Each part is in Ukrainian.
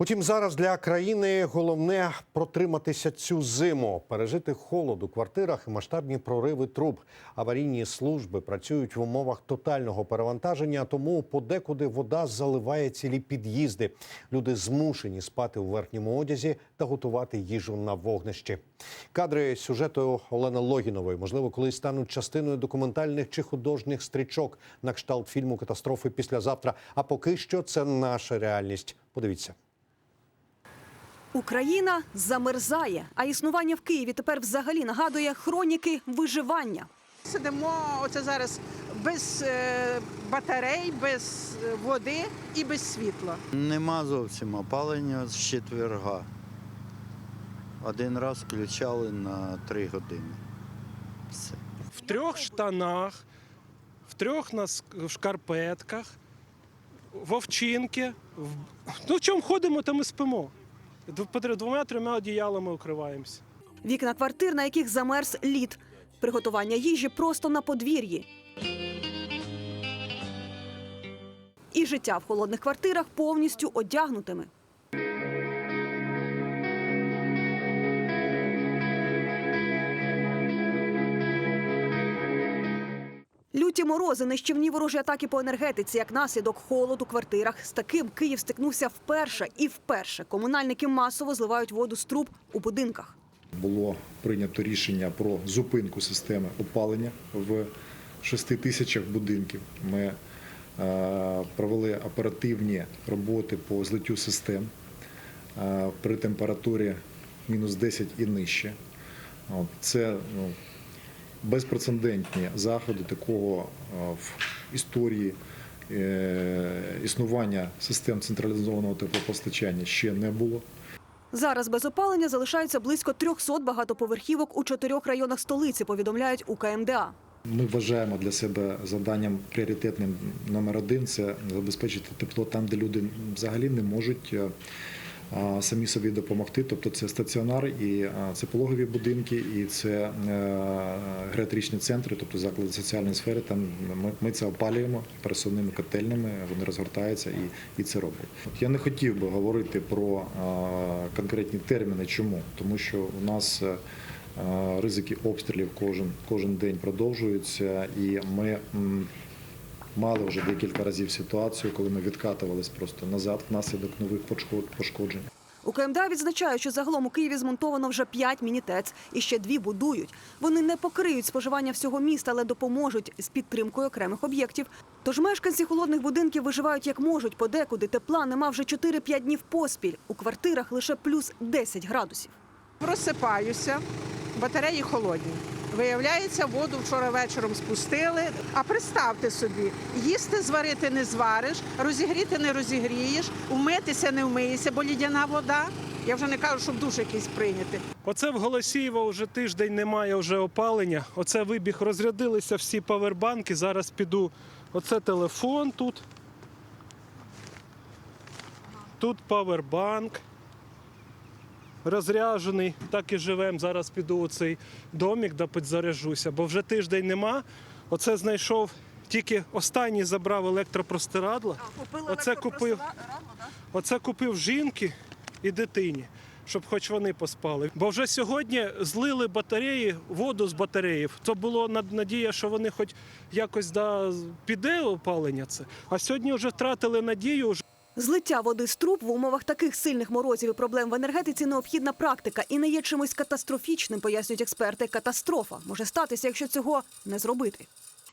Утім, зараз для країни головне протриматися цю зиму, пережити холод у квартирах і масштабні прориви труб. Аварійні служби працюють в умовах тотального перевантаження, тому подекуди вода заливає цілі під'їзди. Люди змушені спати у верхньому одязі та готувати їжу на вогнищі. Кадри сюжету Олени Логінової, можливо, колись стануть частиною документальних чи художніх стрічок на кшталт фільму Катастрофи післязавтра. А поки що це наша реальність. Подивіться. Україна замерзає, а існування в Києві тепер взагалі нагадує хроніки виживання. Сидимо оце зараз без е, батарей, без е, води і без світла. Нема зовсім опалення з четверга. Один раз включали на три години. Все. в трьох штанах, в трьох нас шкарпетках, в овчинки. В... Ну, в чому ходимо, то ми спимо. Дв- Двома-трьома одіялами укриваємося. Вікна квартир, на яких замерз лід. Приготування їжі просто на подвір'ї. І життя в холодних квартирах повністю одягнутими. Люті морози, нищівні ворожі атаки по енергетиці, як наслідок холоду в квартирах. З таким Київ стикнувся вперше і вперше. Комунальники масово зливають воду з труб у будинках. було прийнято рішення про зупинку системи опалення в 6 тисячах будинків. Ми е, провели оперативні роботи по злиттю систем е, при температурі мінус 10 і нижче. Це ну, безпрецедентні заходи такого е, в історії е, існування систем централізованого теплопостачання ще не було. Зараз без опалення залишається близько 300 багатоповерхівок у чотирьох районах столиці, повідомляють у КМДА. Ми вважаємо для себе завданням пріоритетним номер один це забезпечити тепло там, де люди взагалі не можуть е, самі собі допомогти. Тобто це стаціонар, і це пологові будинки, і це е, геріатричні центри, тобто заклади соціальної сфери. Там ми, це опалюємо пересувними котельнями, вони розгортаються і, і це роблять. От я не хотів би говорити про конкретні терміни. Чому? Тому що у нас. е, Е, Ризики обстрілів кожен, кожен день продовжуються, і ми мали вже декілька разів ситуацію, коли ми відкатувались просто назад внаслідок нових пошкод- пошкоджень. У КМДА відзначають, що загалом у Києві змонтовано вже 5 мінітец і ще дві будують. Вони не покриють споживання всього міста, але допоможуть з підтримкою окремих об'єктів. Тож мешканці холодних будинків виживають як можуть. Подекуди тепла нема вже 4-5 днів поспіль. У квартирах лише плюс 10 градусів. Просипаюся, батареї холодні. Виявляється, воду вчора вечором спустили. А представте собі, їсти зварити не звариш, розігріти не розігрієш, вмитися не вмиєшся, бо лідяна вода. Я вже не кажу, щоб душ якийсь прийняти. Оце в Голосіїво вже тиждень немає вже опалення. Оце вибіг, розрядилися всі павербанки. Зараз піду. Оце телефон тут. Тут павербанк. Розряджений, так і живемо. Зараз піду у цей домик, де підзаряжуся, бо вже тиждень нема. Оце знайшов, тільки останній забрав електропростирадла. Оце купив, оце купив жінки і дитині, щоб хоч вони поспали. Бо вже сьогодні злили батареї, воду з батареїв. Це було над- надія, що вони хоч якось да, піде опалення це. А сьогодні вже втратили надію. Злиття води з труб в умовах таких сильних морозів і проблем в енергетиці необхідна практика і не є чимось катастрофічним, пояснюють експерти. Катастрофа може статися, якщо цього не зробити.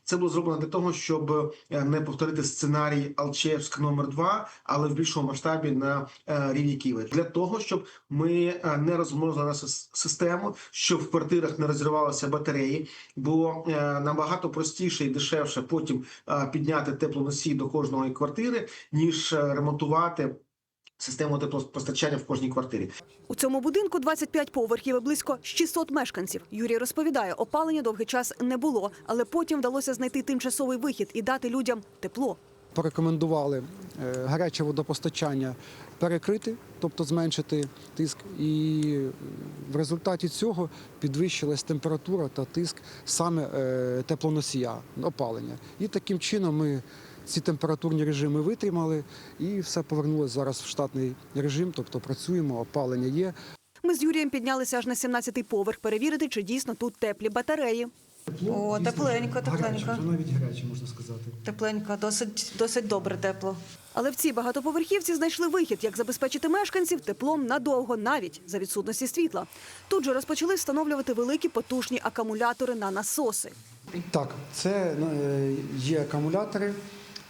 Це було зроблено для того, щоб е, не повторити сценарій Алчевськ номер 2 але в більшому масштабі на е, рівні Києва. Для того, щоб ми е, не розморозили нашу систему, щоб в квартирах не розривалися батареї, бо набагато простіше і дешевше потім підняти теплоносій до кожної квартири, ніж ремонтувати систему теплопостачання в кожній квартирі. У цьому будинку 25 поверхів і близько 600 мешканців. Юрій розповідає, опалення довгий час не було, але потім вдалося знайти тимчасовий вихід і дати людям тепло. порекомендували е, гаряче водопостачання перекрити, тобто зменшити тиск, і е, в результаті цього підвищилась температура та тиск саме е, теплоносія опалення. І таким чином ми ці температурні режими витримали і все повернулося зараз в штатний режим, тобто працюємо, опалення є. Ми з Юрієм піднялися аж на 17-й поверх перевірити, чи дійсно тут теплі батареї. О, тепленько, тепленько. навіть гаряче, можна сказати. Тепленько, досить, досить добре тепло. Але в цій багатоповерхівці знайшли вихід, як забезпечити мешканців теплом надовго, навіть за відсутності світла. Тут же розпочали встановлювати великі потужні акумулятори на насоси. Так, це е, є акумулятори,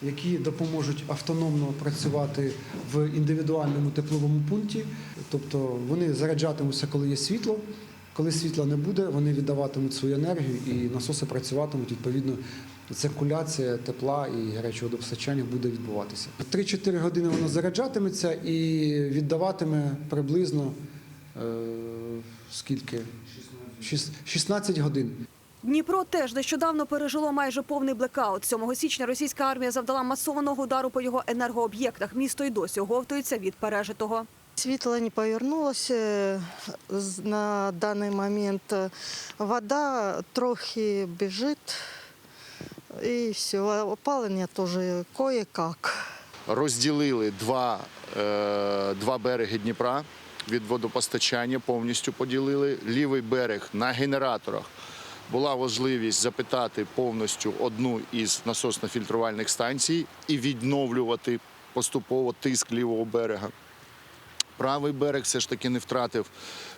які допоможуть автономно працювати в індивідуальному тепловому пункті. Тобто вони заряджатимуться, коли є світло. Коли світла не буде, вони віддаватимуть свою енергію і насоси працюватимуть. Відповідно, циркуляція тепла і гарячого водопостачання буде відбуватися. 3-4 години воно заряджатиметься і віддаватиме приблизно е, скільки? Шіс- 16 годин. Дніпро теж нещодавно пережило майже повний блекаут. 7 січня російська армія завдала масованого удару по його енергооб'єктах. Місто й досі оговтується від пережитого. Світло не повернулося на даний момент. Вода трохи біжить і все. Опалення теж кое-як. розділили два, е, два береги Дніпра від водопостачання, повністю поділили. Лівий берег на генераторах. Була можливість запитати повністю одну із насосно-фільтрувальних станцій і відновлювати поступово тиск лівого берега. Правий берег все ж таки не втратив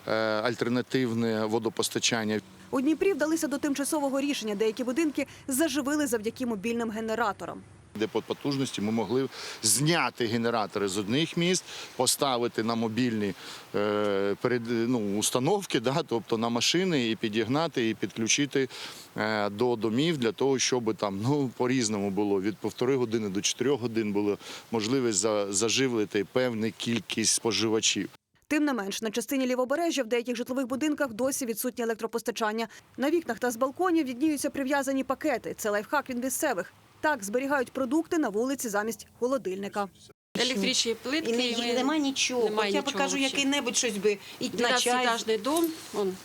е, альтернативне водопостачання. У Дніпрі вдалися до тимчасового рішення. Деякі будинки заживили завдяки мобільним генераторам. Де по потужності ми могли зняти генератори з одних міст, поставити на мобільні е, ну, установки, да, тобто на машини, і підігнати, і підключити е, до домів для того, щоб там ну, по-різному було від півтори години до чотирьох годин було можливість за, заживлити певну кількість споживачів. Тим не менш, на частині лівобережжя в деяких житлових будинках досі відсутнє електропостачання. На вікнах та з балконів відніються прив'язані пакети. Це лайфхак від місцевих. Так зберігають продукти на вулиці замість холодильника. Електричні плитки. І, не, і ми- нема нічого. Немає я нічого покажу, взагалі. який-небудь щось би і на чай. 12-етажний дом, он,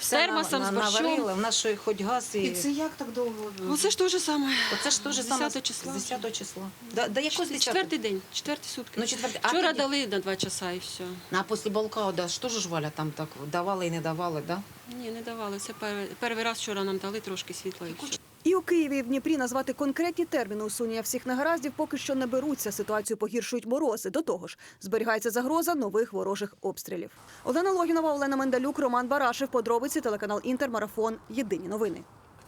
з термосом, з борщом. наварила, в нас що хоч газ і... І це як так довго? Оце ж те ж саме. Оце ж теж з саме 10 числа. 10 числа. Да, да якого з 10? Четвертий день, четверті сутки. Ну, четвертий. А Вчора тоді? дали на два часа і все. А після блокауда що ж Валя там так давали і не давали, да? Ні, не давали. Це перший, перший раз вчора нам дали трошки світла. І все. І у Києві і в Дніпрі назвати конкретні терміни усунення всіх негараздів поки що не беруться. Ситуацію погіршують морози. До того ж, зберігається загроза нових ворожих обстрілів. Олена Логінова, Олена Мендалюк, Роман Барашев. Подробиці телеканал Інтермарафон. Єдині новини.